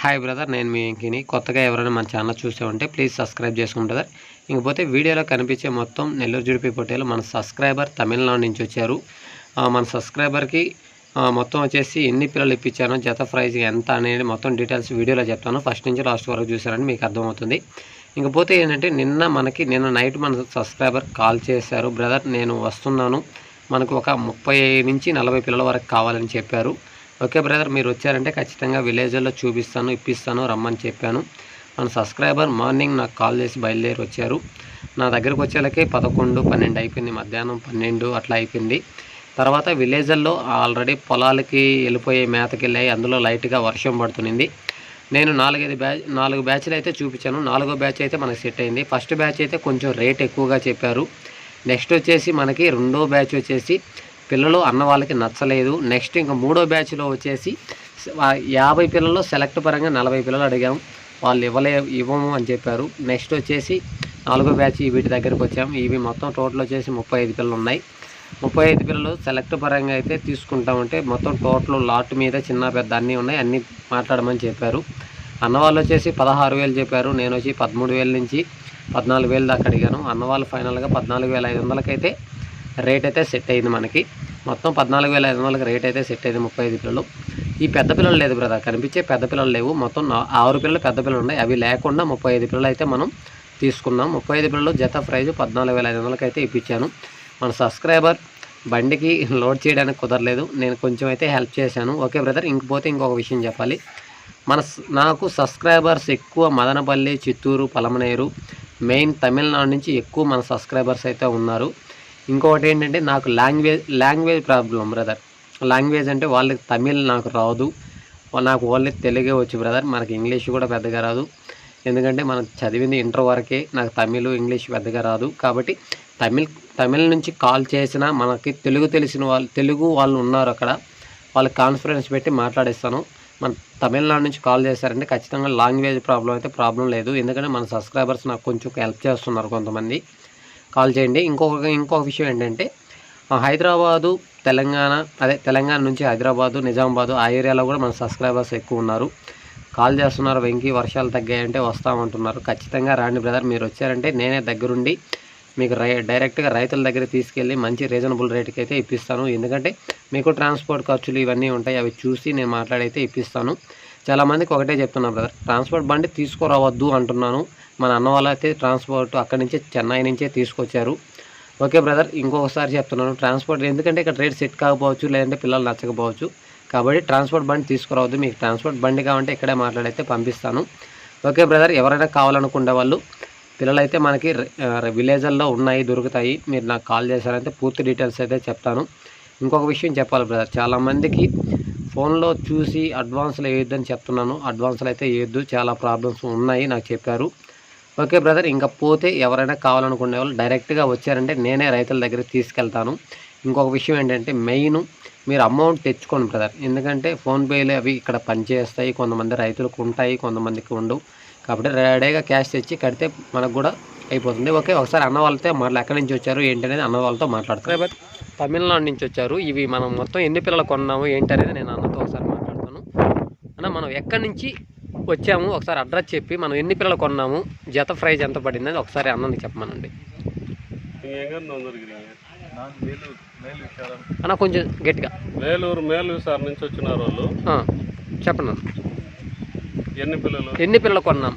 Hi brother నేను మీ ఇంకిని కొత్తగా ఎవరైనా మన ఛానల్ చూసే ఉంటే ప్లీజ్ సబ్స్క్రైబ్ చేసుకోండి బ్రదర్ ఇంకపోతే వీడియోలో కనిపించే మొత్తం నెల్లూరు జుడిపి పొట్టేలు మన సబ్స్క్రైబర్ తమిళనాడు నుంచి వచ్చారు. మన సబ్స్క్రైబర్కి మొత్తం వచ్చేసి ఎన్ని పిల్లలు ఇప్పించాను జత ప్రైజ్ ఎంత అనేది మొత్తం డీటెయిల్స్ వీడియోలో చెప్తాను. ఫస్ట్ నుంచి లాస్ట్ వరకు చూసారని మీకు అర్థమవుతుంది. ఇంకపోతే ఏంటంటే నిన్న మనకి నిన్న నైట్ మన సబ్స్క్రైబర్ కాల్ చేశారు. బ్రదర్ నేను వస్తున్నాను. మనకు ఒక ముప్పై నుంచి నలభై పిల్లల వరకు కావాలని చెప్పారు. ఓకే బ్రదర్ మీరు వచ్చారంటే ఖచ్చితంగా విలేజ్లో చూపిస్తాను ఇప్పిస్తాను రమ్మని చెప్పాను. మన సబ్స్క్రైబర్ మార్నింగ్ నాకు కాల్ చేసి బయలుదేరి వచ్చారు. నా దగ్గరకు వచ్చేలకే పదకొండు పన్నెండు అయిపోయింది మధ్యాహ్నం పన్నెండు అట్లా అయిపోయింది. తర్వాత విలేజ్ల్లో ఆల్రెడీ పొలాలకి వెళ్ళిపోయే మేతకి వెళ్ళాయి అందులో లైట్గా వర్షం పడుతుంది నేను నాలుగైదు బ్యాచ్ నాలుగు బ్యాచ్లు అయితే చూపించాను. నాలుగో బ్యాచ్ అయితే మనకి సెట్ అయింది. ఫస్ట్ బ్యాచ్ అయితే కొంచెం రేట్ ఎక్కువగా చెప్పారు. నెక్స్ట్ వచ్చేసి మనకి రెండో బ్యాచ్ వచ్చేసి పిల్లలు అన్న వాళ్ళకి నచ్చలేదు. నెక్స్ట్ ఇంకా మూడో బ్యాచ్లో వచ్చేసి యాభై పిల్లలు సెలెక్ట్ పరంగా నలభై పిల్లలు అడిగాం. వాళ్ళు ఇవ్వలే ఇవ్వము అని చెప్పారు. నెక్స్ట్ వచ్చేసి నాలుగో బ్యాచ్ వీటి దగ్గరికి వచ్చాము. ఇవి మొత్తం టోటల్ వచ్చేసి ముప్పై ఐదు పిల్లలు ఉన్నాయి ముప్పై ఐదు పిల్లలు సెలెక్ట్ పరంగా అయితే తీసుకుంటామంటే మొత్తం టోటల్ లాట్ మీద చిన్న పెద్ద అన్నీ ఉన్నాయి. అన్నీ మాట్లాడమని చెప్పారు. అన్నవాళ్ళు వచ్చేసి పదహారు వేలు చెప్పారు. నేను వచ్చి పదమూడు వేల నుంచి పద్నాలుగు వేలు దాకా అడిగాను. అన్నవాళ్ళు ఫైనల్గా పద్నాలుగు వేల ఐదు వందలకైతే రేట్ అయితే సెట్ అయింది మనకి. మొత్తం పద్నాలుగు వేల ఐదు వందలకి రేట్ అయితే సెట్ అయింది ముప్పై ఐదు పిల్లలు. ఈ పెద్ద పిల్లలు లేదు బ్రదర్ కనిపించే పెద్ద పిల్లలు లేవు. మొత్తం ఆరు పిల్లలు పెద్ద పిల్లలు ఉన్నాయి. అవి లేకుండా ముప్పై ఐదు పిల్లలు అయితే మనం తీసుకున్నాం. ముప్పై ఐదు పిల్లలు జత ప్రైజ్ పద్నాలుగు వేల ఐదు వందలకి అయితే ఇప్పించాను. మన సబ్స్క్రైబర్ బండికి లోడ్ చేయడానికి కుదరలేదు. నేను కొంచెం అయితే హెల్ప్ చేశాను. ఓకే బ్రదర్ ఇంకపోతే ఇంకొక విషయం చెప్పాలి. మన నాకు సబ్స్క్రైబర్స్ ఎక్కువ మదనపల్లి చిత్తూరు పలమనేరు మెయిన్ తమిళనాడు నుంచి ఎక్కువ మన సబ్స్క్రైబర్స్ అయితే ఉన్నారు. ఇంకొకటి ఏంటంటే నాకు language language problem brother. Language అంటే వాళ్ళకి తమిళ్ నాకు రాదు. నాకు ఓన్లీ తెలుగే వచ్చు బ్రదర్. మనకి ఇంగ్లీష్ కూడా పెద్దగా రాదు. ఎందుకంటే మనం చదివింది ఇంటర్ వరకే నాకు తమిళ్ ఇంగ్లీష్ పెద్దగా రాదు. కాబట్టి తమిళ్ తమిళ్ నుంచి కాల్ చేసినా మనకి తెలుగు తెలిసిన వాళ్ళు తెలుగు వాళ్ళు ఉన్నారు అక్కడ. వాళ్ళకి కాన్ఫరెన్స్ పెట్టి మాట్లాడిస్తాను. మన తమిళనాడు నుంచి కాల్ చేశారంటే ఖచ్చితంగా లాంగ్వేజ్ ప్రాబ్లం అయితే ప్రాబ్లం లేదు. ఎందుకంటే మన సబ్స్క్రైబర్స్ నాకు కొంచెం హెల్ప్ చేస్తున్నారు కొంతమంది. కాల్ చేయండి. ఇంకొక ఇంకొక విషయం ఏంటంటే హైదరాబాదు తెలంగాణ అదే తెలంగాణ నుంచి హైదరాబాదు నిజామాబాదు ఆ ఏరియాలో కూడా మన సబ్స్క్రైబర్స్ ఎక్కువ ఉన్నారు. కాల్ చేస్తున్నారు. వెంకీ వర్షాలు తగ్గాయంటే వస్తామంటున్నారు. ఖచ్చితంగా రాండి బ్రదర్. మీరు వచ్చారంటే నేనే దగ్గరుండి మీకు రై డైరెక్ట్గా రైతుల దగ్గర తీసుకెళ్ళి మంచి రీజనబుల్ రేట్కి అయితే ఇప్పిస్తాను. ఎందుకంటే మీకు ట్రాన్స్పోర్ట్ ఖర్చులు ఇవన్నీ ఉంటాయి. అవి చూసి నేను మాట్లాడైతే ఇప్పిస్తాను. చాలామందికి ఒకటే చెప్తున్నా బ్రదర్ ట్రాన్స్పోర్ట్ బండి తీసుకురావద్దు అంటున్నాను. మన అన్న వాళ్ళు అయితే ట్రాన్స్పోర్ట్ అక్కడి నుంచే చెన్నై నుంచే తీసుకొచ్చారు. ఓకే బ్రదర్ ఇంకొకసారి చెప్తున్నాను. ట్రాన్స్పోర్ట్ ఎందుకంటే ఇక్కడ రేట్ సెట్ కాకపోవచ్చు లేదంటే పిల్లలు నచ్చకపోవచ్చు. కాబట్టి ట్రాన్స్పోర్ట్ బండి తీసుకురావద్దు. మీకు ట్రాన్స్పోర్ట్ బండి కావాలంటే ఇక్కడే మాట్లాడైతే పంపిస్తాను. ఓకే బ్రదర్ ఎవరైనా కావాలనుకునే వాళ్ళు పిల్లలు అయితే మనకి విలేజ్ల్లో ఉన్నాయి దొరుకుతాయి. మీరు నాకు కాల్ చేశారంటే పూర్తి డీటెయిల్స్ అయితే చెప్తాను. ఇంకొక విషయం చెప్పాలి బ్రదర్ చాలామందికి ఫోన్లో చూసి అడ్వాన్స్లో వేయొద్దని చెప్తున్నాను. అడ్వాన్స్లో అయితే వేయొద్దు. చాలా ప్రాబ్లమ్స్ ఉన్నాయి నాకు చెప్పారు. ఓకే బ్రదర్ ఇంకా పోతే ఎవరైనా కావాలనుకునే వాళ్ళు డైరెక్ట్గా వచ్చారంటే నేనే రైతుల దగ్గర తీసుకెళ్తాను. ఇంకొక విషయం ఏంటంటే మెయిన్ మీరు అమౌంట్ తెచ్చుకోండి బ్రదర్. ఎందుకంటే ఫోన్పేలు అవి ఇక్కడ పనిచేస్తాయి. కొంతమంది రైతులకు ఉంటాయి కొంతమందికి ఉండవు. కాబట్టి రెడీగా క్యాష్ తెచ్చి కడితే మనకు కూడా అయిపోతుంది. ఓకే ఒకసారి అన్న వాళ్ళతో మాట్లా ఎక్కడి నుంచి వచ్చారు ఏంటి అనేది అన్న వాళ్ళతో మాట్లాడతారు బట్ తమిళనాడు నుంచి వచ్చారు ఇవి మనం మొత్తం ఎన్ని పిల్లలు కొన్నాము ఏంటి అనేది నేను అన్నతో ఒకసారి మాట్లాడతాను అన్న మనం ఎక్కడి నుంచి వచ్చాము ఒకసారి అడ్రస్ చెప్పి మనం ఎన్ని పిల్లలు కొన్నాము జత ప్రైజ్ ఎంత పడింది అని ఒకసారి అన్నకి చెప్పమనండి நீங்க எங்க இருந்து வந்திருக்கிறீங்க நான் வேலூர் மேல் விசாரம் అన్న కొంచెం గట్టిగా వేలూరు మేలు విసార్ నుంచి వచ్చినారు వాళ్ళు ఆ, చెప్పండి అన్న ఎన్ని పిల్లలు ఎన్ని పిల్లలు కొన్నాం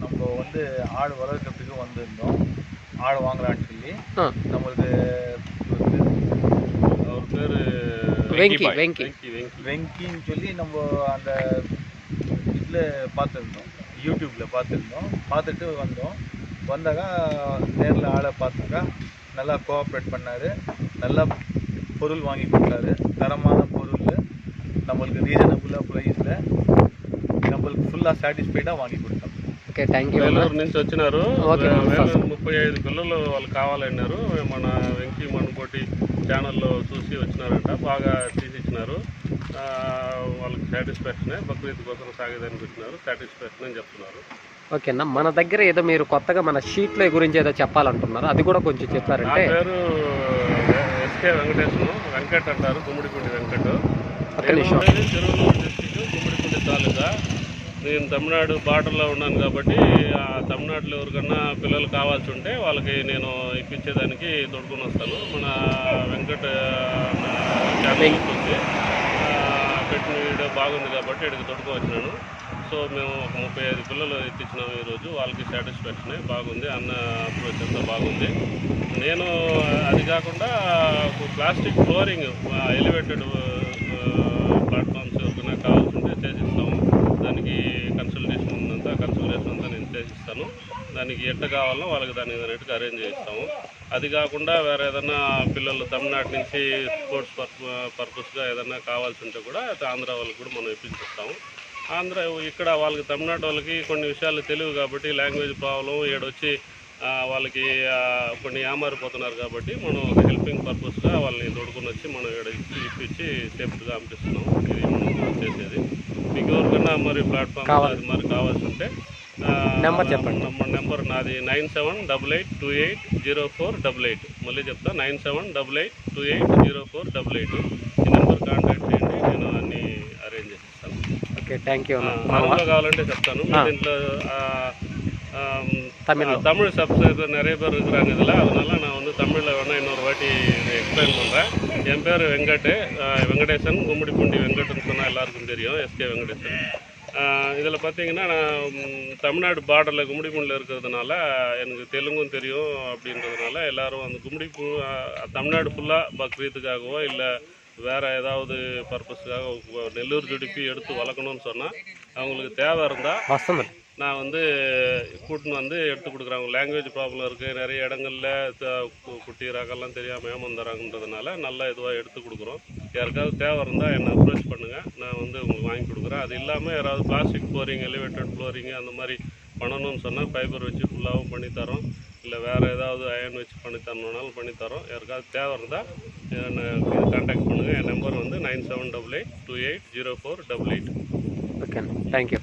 நம்ம வந்து ஆடு வளர்க்கறதுக்கு வந்திருந்தோம் ஆடு வாங்கலாம்னு சொல்லி ఆ, நம்மளுக்கு அவர் பேரு வெங்கி, பாய். வெங்கி. வெங்கி வெங்கி வெங்கின்னு சொல்லி நம்ம அந்த இதில் பார்த்துருந்தோம் யூடியூப்பில் பார்த்துருந்தோம் பார்த்துட்டு வந்தோம் வந்தாக்கா நேரில் ஆளை பார்த்தாக்கா நல்லா கோஆப்ரேட் பண்ணார் நல்லா பொருள் வாங்கி கொடுத்தாரு தரமான பொருள் நம்மளுக்கு ரீசனபுளாக ப்ரைஸில் நம்மளுக்கு ஃபுல்லாக சாட்டிஸ்ஃபைடாக வாங்கி கொடுத்தோம் ఓకే థ్యాంక్ యూ అన్న వేలూరు నుంచి వచ్చినారు ఓకే, వే- ఫస్ట్. వేలూరు ముప్పై ఐదు పిల్లలు వాళ్ళు కావాలన్నారు మన వెంకీ మనుకోటి ఛానల్లో చూసి వచ్చినారంట బాగా తీసిచ్చినారు. వాళ్ళకి సాటిస్ఫాక్షనే బక్రీద్ కోసం సాగేదని పెట్టినారు సాటిస్ఫాక్షన్ అని చెప్తున్నారు. ఓకే అన్న మన దగ్గర ఏదో మీరు కొత్తగా మన షీట్ల గురించి ఏదో చెప్పాలంటున్నారు అది కూడా కొంచెం చెప్పారంటే. పేరు ఎస్కే వెంకటేశ్వరం వెంకట్ అంటారు గుమ్మడిపూడి వెంకట్. తిరువనూరు డిస్టిక్ గుమ్మడిపూడి తాలూకా నేను తమిళనాడు బార్డర్లో ఉన్నాను కాబట్టి ఆ తమిళనాడులో ఎవరికన్నా పిల్లలు కావాల్సి ఉంటే వాళ్ళకి నేను ఇప్పించేదానికి తోడుకొని వస్తాను. మన వెంకట ఆ, పెట్టిన వీడియో బాగుంది కాబట్టి ఇక్కడికి తోడుకొని వచ్చినాను. సో మేము ఒక ముప్పై ఐదు పిల్లలు ఎత్తించినాము ఈరోజు. వాళ్ళకి సాటిస్ఫాక్షన్ బాగుంది. అన్న అప్రోచ్ అంతా బాగుంది. నేను అది కాకుండా ప్లాస్టిక్ ఫ్లోరింగ్ ఎలివేటెడ్ ప్లాట్ఫామ్స్ ఎవరికైనా చేసిస్తాము వాళ్ళకి కన్సల్టేషన్ ఉందంతా కన్సల్టేషన్ అంతా నేను చేసిస్తాను దానికి ఎట్ట కావాలో వాళ్ళకి దానికి రేటుకి అరేంజ్ చేస్తాము. అది కాకుండా వేరే ఏదైనా పిల్లలు తమిళనాడు నుంచి స్పోర్ట్స్ పర్పస్గా ఏదైనా కావాల్సి ఉంటే కూడా ఆంధ్ర వాళ్ళకి కూడా మనం ఇప్పించిస్తాము. ఆంధ్ర ఇక్కడ వాళ్ళకి తమిళనాడు వాళ్ళకి కొన్ని విషయాలు తెలియవు కాబట్టి లాంగ్వేజ్ ప్రాబ్లం ఈడొచ్చి వాళ్ళకి కొన్ని ఏమారిపోతున్నారు కాబట్టి మనం ఒక హెల్పింగ్ పర్పస్గా వాళ్ళని తోడుకొని వచ్చి మనం ఇక్కడ ఇచ్చి ఇప్పించి సేఫ్ట్గా పంపిస్తున్నాం ఇది మనం చేసేది. మీకు ఎవరికైనా మరి ప్లాట్ఫామ్. అది మరి కావాల్సి ఉంటే నెంబర్ చెప్పండి. నెంబర్ నెంబర్ నాది nine seven double eight two eight zero four double eight. మళ్ళీ చెప్తా nine seven double eight two eight zero four double eight. ఈ నెంబర్ కాంటాక్ట్ చేయండి నేను అన్ని అరేంజ్ చేస్తాను. ఓకే థ్యాంక్ యూ కావాలంటే చెప్తాను. దీంట్లో தமிழ். தமிழ் சப்ஸ்கிரைபர் நிறைய பேர் இருக்கிறாங்க இதில். அதனால் நான் வந்து தமிழில் வேணால் இன்னொரு வாட்டி எக்ஸ்பிளைன் பண்ணுறேன் என் பேர் வெங்கட் வெங்கடேசன். கும்மிடிப்பூண்டி வெங்கட்டுன்னு சொன்னால் எல்லாருக்கும் தெரியும். S K Venkatesan. இதில் பார்த்தீங்கன்னா நான் தமிழ்நாடு பார்டரில் கும்மிடிப்பூண்டில் இருக்கிறதுனால எனக்கு தெலுங்கும் தெரியும் அப்படின்றதுனால எல்லோரும் அந்த கும்மிடிப்பூ தமிழ்நாடு ஃபுல்லாக பக்ரீத்துக்காகவோ இல்லை வேறு ஏதாவது பர்பஸுக்காக நெல்லூர் துடிப்பி எடுத்து வளர்க்கணும்னு சொன்னால் அவங்களுக்கு தேவை இருந்தால் நான் வந்து கூட்டின்னு வந்து எடுத்து கொடுக்குறாங்க லாங்குவேஜ் ப்ராப்ளம் இருக்குது நிறைய இடங்களில் குட்டி ரகம்லாம் தெரியாமல் ஏமாந்துறாங்கன்றதுனால நல்லா இதுவாக எடுத்து கொடுக்குறோம். யாருக்காவது தேவை இருந்தால் என்னை அப்ரோச் பண்ணுங்கள் நான் வந்து உங்களுக்கு வாங்கி கொடுக்குறேன். அது இல்லாமல் யாராவது பிளாஸ்டிக் ஃப்ளோரிங் எலிவேட்டட் ஃப்ளோரிங் அந்த மாதிரி பண்ணணும்னு சொன்னால் ஃபைபர் வச்சு ஃபுல்லாகவும் பண்ணித்தரோம் இல்லை வேறு ஏதாவது அயன் வச்சு பண்ணி தரணுன்னாலும் பண்ணி யாருக்காவது தேவை இருந்தால் என்னை கான்டாக்ட் பண்ணுங்கள் என் நம்பர் வந்து nine seven double eight two eight zero four double eight okay thank you